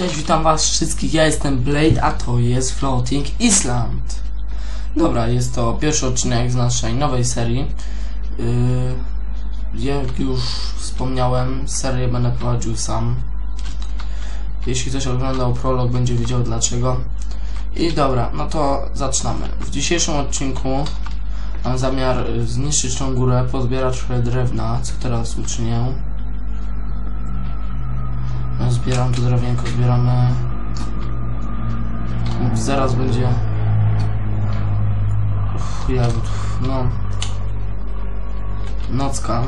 Cześć, witam was wszystkich, ja jestem Blade, a to jest Floating Island. Dobra, jest to pierwszy odcinek z naszej nowej serii. Yy, jak już wspomniałem, serię będę prowadził sam. Jeśli ktoś oglądał prolog, będzie wiedział dlaczego. I dobra, no to zaczynamy. W dzisiejszym odcinku mam zamiar zniszczyć tą górę, pozbierać trochę drewna, co teraz uczynię. Zbieram tu drewienko, zbieramy... Zaraz będzie... Jak... no... Nocka.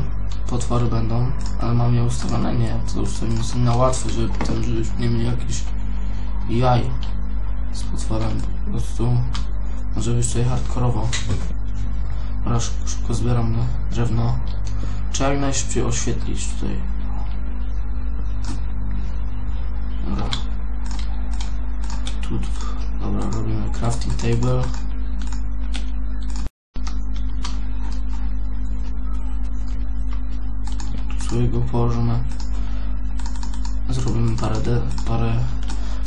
Potwory będą, ale mam je ustawione? Nie, to ustawimy sobie na łatwo, żeby potem, żebyśmy nie mieli jakichś jaj z potworem. Po prostu może być tutaj hardkorowo. Szybko, szybko zbieram drewno. Trzeba jak najszybciej oświetlić tutaj. Dobra, robimy crafting table. Tu sobie go położymy. Zrobimy parę, de, parę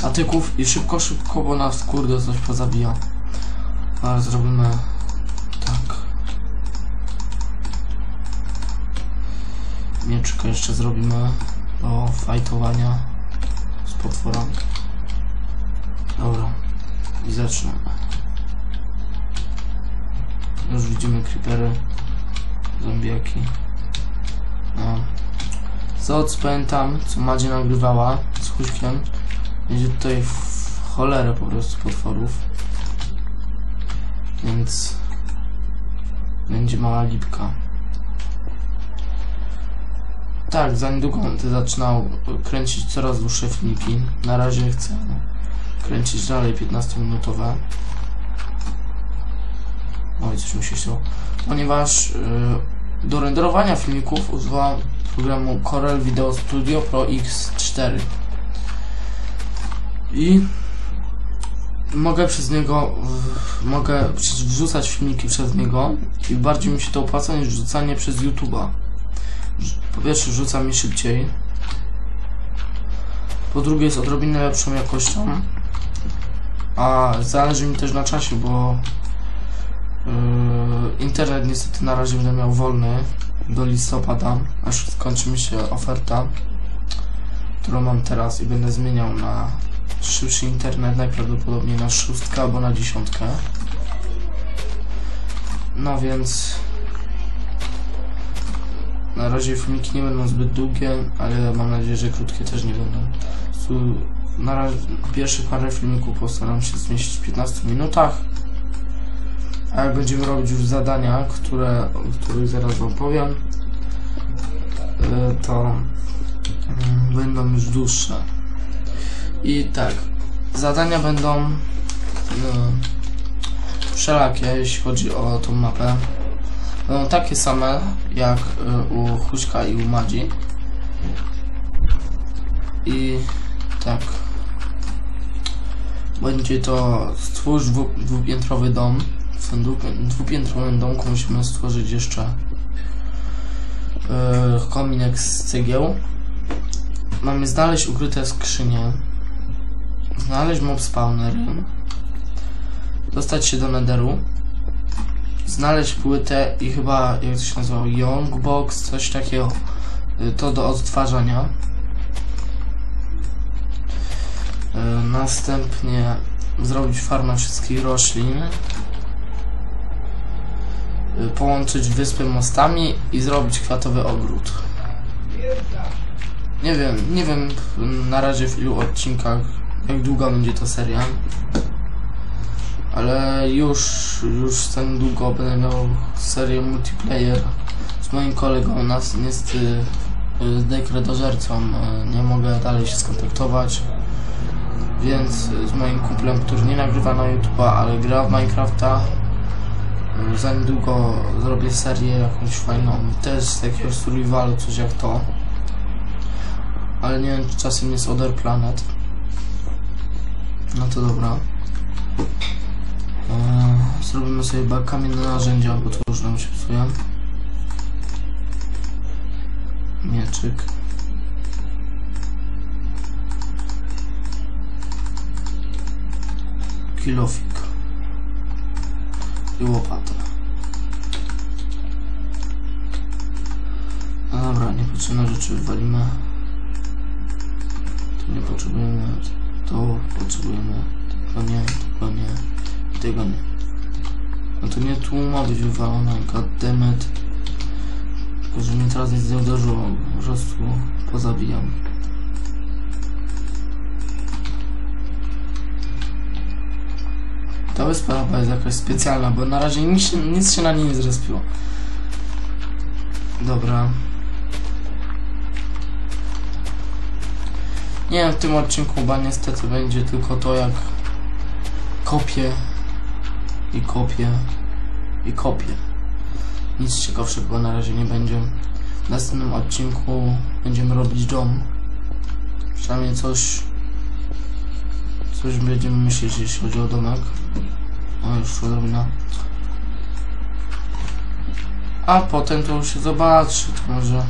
atyków i szybko, szybko, bo nas kurde coś pozabija. Ale zrobimy tak. Mieczka jeszcze zrobimy do fajtowania z potworami. Dobra. I zaczynamy. Już widzimy creepery, zombiaki. No. Co pamiętam, co Madzie nagrywała z Huśkiem, będzie tutaj w cholerę po prostu potworów. Więc będzie mała lipka. Tak, za niedługo będę zaczynał kręcić coraz dłuższe filmiki. Na razie chcę kręcić dalej 15-minutowe. Oj, coś mi się chciało. Ponieważ yy, do renderowania filmików używam programu Corel Video Studio Pro X4. I mogę przez niego w, mogę wrzucać filmiki przez niego i bardziej mi się to opłaca niż wrzucanie przez YouTube'a. Po pierwsze rzuca mi szybciej. Po drugie jest odrobinę lepszą jakością. A zależy mi też na czasie, bo yy, internet niestety na razie będę miał wolny do listopada, aż skończy mi się oferta, którą mam teraz i będę zmieniał na szybszy internet, najprawdopodobniej na szóstkę albo na dziesiątkę. No więc na razie filmiki nie będą zbyt długie, ale mam nadzieję, że krótkie też nie będą. Na razie pierwsze parę filmików postaram się zmieścić w 15 minutach. A jak będziemy robić już zadania, które, o których zaraz wam powiem, y, to mm, będą już dłuższe. I tak, zadania będą y, wszelakie, jeśli chodzi o tą mapę. Będą takie same jak y, u Huśka i u Madzi. I tak. Będzie to stwórz dwu, dwupiętrowy dom. W tym dwupiętrowym domku musimy stworzyć jeszcze yy, kominek z cegieł. Mamy znaleźć ukryte skrzynie. Znaleźć mob spawnery. Dostać się do nederu. Znaleźć płytę i chyba, jak to się nazywało, Young Box, coś takiego. Yy, to do odtwarzania. Yy, następnie zrobić farmę wszystkich roślin. Yy, połączyć wyspy mostami i zrobić kwiatowy ogród. Nie wiem, nie wiem na razie w ilu odcinkach, jak długa będzie ta seria. Ale już, już ten długo będę miał serię multiplayer z moim kolegą. Nas niestety z dekredożercą nie mogę dalej się skontaktować. Więc z moim kumplem, który nie nagrywa na YouTube'a, ale gra w Minecrafta, za niedługo zrobię serię jakąś fajną, też z jakiegoś survivalu, coś jak to. Ale nie wiem, czy czasem jest Other Planet. No to dobra. Eee, zrobimy sobie chyba kamienne narzędzia, bo to już nam się psuje. Mieczyk. Kilofik i łopatę. No dobra, niepotrzebne rzeczy wywalimy. Tu nie potrzebujemy, to potrzebujemy, tego nie, tego nie, tego nie. No to nie tu ma być wywalone, goddammit. Tylko, że mnie teraz nic nie uderzyło, po prostu pozabijam. Ta wyspa chyba jest jakaś specjalna, bo na razie nic, nic się na niej nie zrespiło. Dobra. Nie wiem, w tym odcinku chyba niestety będzie tylko to, jak kopię i kopię i kopię. Nic ciekawszego na razie nie będzie. W następnym odcinku będziemy robić dom. Przynajmniej coś coś będziemy myśleć, jeśli chodzi o domek. O, już odrobina. A potem to już się zobaczy, to może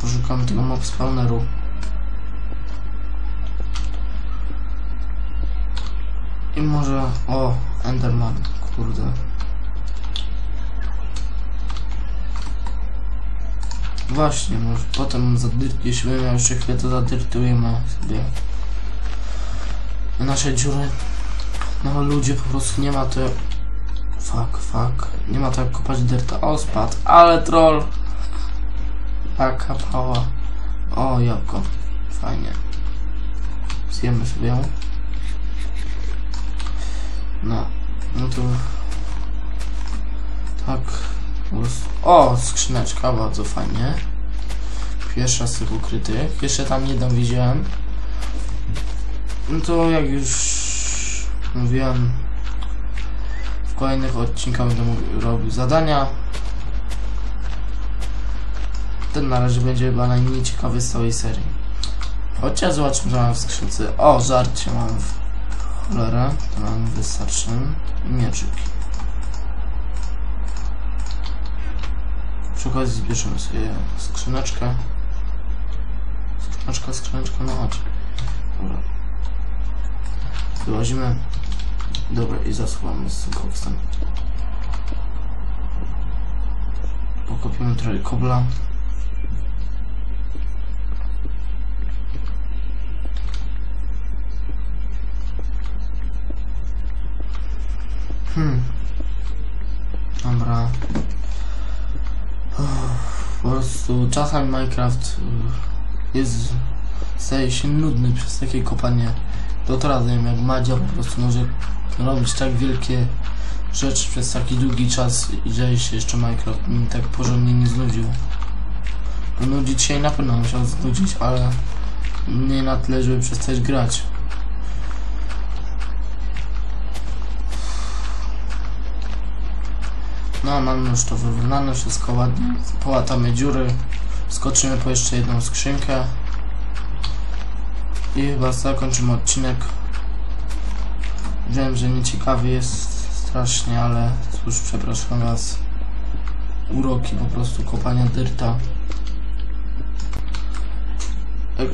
poszukamy tego mob spawneru. I może... O, Enderman, kurde. Właśnie, może potem jeśli miał jeszcze chwilę, to zadyrtujemy sobie nasze dziury. No ludzie po prostu nie ma to... Fuck, fuck. Nie ma to jak kopać dyrta. O, spadł, ale troll. Jaka pała. O, jabłko. Fajnie. Zjemy sobie ją. No, no to... Tak. O, skrzyneczka, bardzo fajnie. Pierwsza z tych ukrytych. Jeszcze tam jedną widziałem. No to jak już mówiłem, w kolejnych odcinkach będę robił zadania. Ten na razie będzie chyba najmniej ciekawy z całej serii. Chociaż zobaczmy, co mam w skrzynce. O, żarcie mam w cholerę. To mam wystarczy. Mieczyki. Przy okazji zbierzemy sobie skrzyneczkę. Skrzyneczka, skrzyneczka, no chodź. Dobra. Wyłazimy. Dobra, i zasuwamy z koksem. Pokopiemy trochę kobla. Hmm. Dobra. Po prostu czasami Minecraft jest staje się nudny przez takie kopanie. To teraz nie wiem jak Madzia po prostu może robić tak wielkie rzeczy przez taki długi czas i że się jeszcze Minecraft mi tak porządnie nie znudził. No, nudzić się na pewno musiał znudzić, ale nie na tyle, żeby przestać grać. No, mamy już to wyrównane, wszystko ładnie. Połatamy dziury, skoczymy po jeszcze jedną skrzynkę. I chyba zakończymy odcinek. Wiem, że nieciekawy jest strasznie, ale cóż, przepraszam was. Uroki po prostu kopania dyrta. Jak,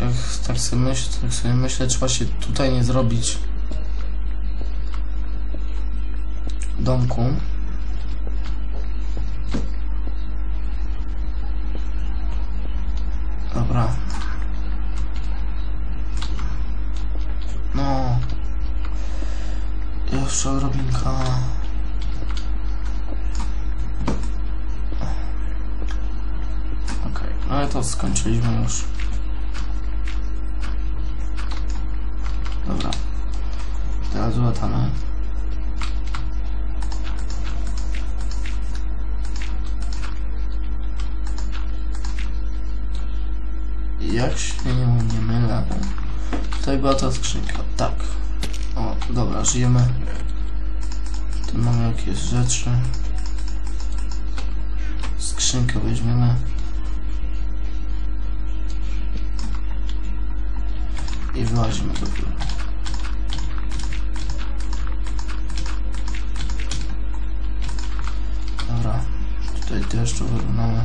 jak tak sobie myślę, tak sobie myślę, trzeba się tutaj nie zrobić domku. Dobra. No. Jeszcze odrobinka. Okej, no i to skończyliśmy już. Dobra. Teraz łatamy. Jak się nie mylę. Tutaj była ta skrzynka. Tak. O, dobra, żyjemy. Tu mamy jakieś rzeczy. Skrzynkę weźmiemy. I wyłazimy do góry. Dobra. Tutaj też to wyrównamy.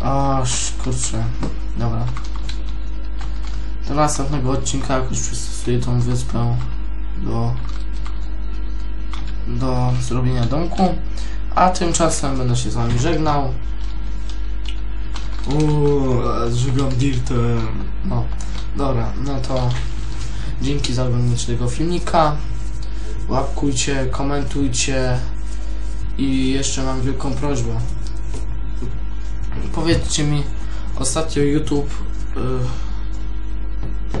Aż kurczę. Dobra. Do następnego odcinka jakoś przystosuję tą wyspę do do zrobienia domku. A tymczasem będę się z wami żegnał. Uuu, żegam dirtem. No, dobra, no to dzięki za oglądanie tego filmika. Łapkujcie, komentujcie i jeszcze mam wielką prośbę. Powiedzcie mi, ostatnio YouTube yy, yy,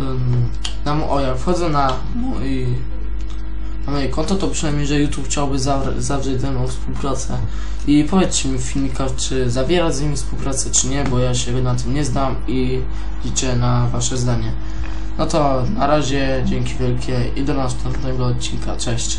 na, o jak wchodzę na mój na moje konto, to przynajmniej, że YouTube chciałby zawr- zawrzeć ze mną współpracę. I powiedzcie mi w filmikach, czy zawiera z nimi współpracę, czy nie, bo ja się na tym nie znam i liczę na wasze zdanie. No to na razie, dzięki wielkie i do następnego odcinka. Cześć.